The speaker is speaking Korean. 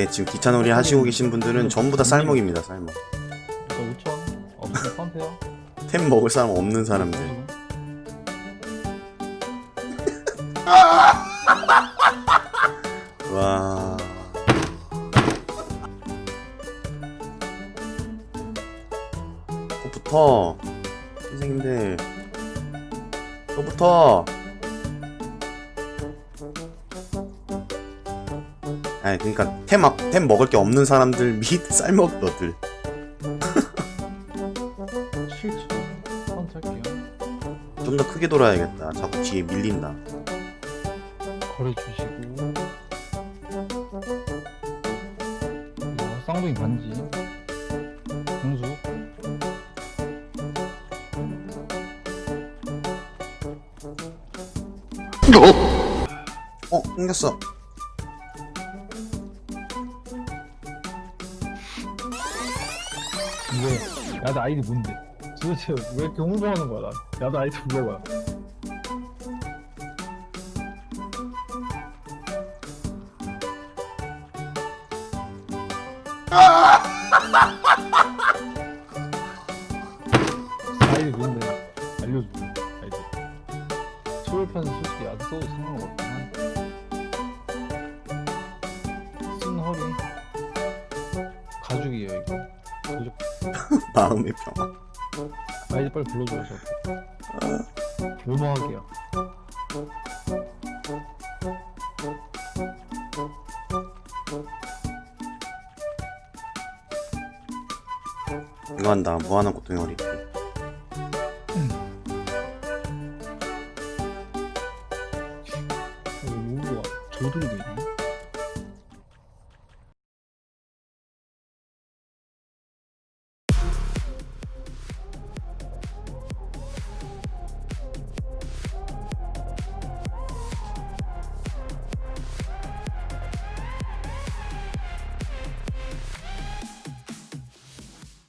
이렇게 지금 기차놀이 하시고 계신 분들은 전부 다 쌀먹입니다 쌀먹. 이거 5천? 없으면 펀페어? 템 먹을 사람 없는 사람들. 와. 또 붙어 선생님들. 또 붙어 아니 그니까 템, 아- 템 먹을 게 없는 사람들 및 쌀먹 너들. 7천 펀트 할게요. 좀 더 크게 돌아야겠다. 자꾸 뒤에 밀린다. 거래 주시고. 이거 쌍둥이 반지. 공수. 어 끊겼어 이거 야드 아이디 뭔데? 도대체 왜 이렇게 홍보하는 거야 나? 야드 아이디 물어봐 아이디 뭔데? 알려줘 아이디. 초월판 솔직히 야드 써도 상관없긴 한데. 쓴 허리. 가죽이에요 이거 가죽 마음의 평화 아이디 빨리 불러줘요 저 뭐뭐하게요 이거 한다 무한한 고통의 어리 여기 로고가 조들도 있네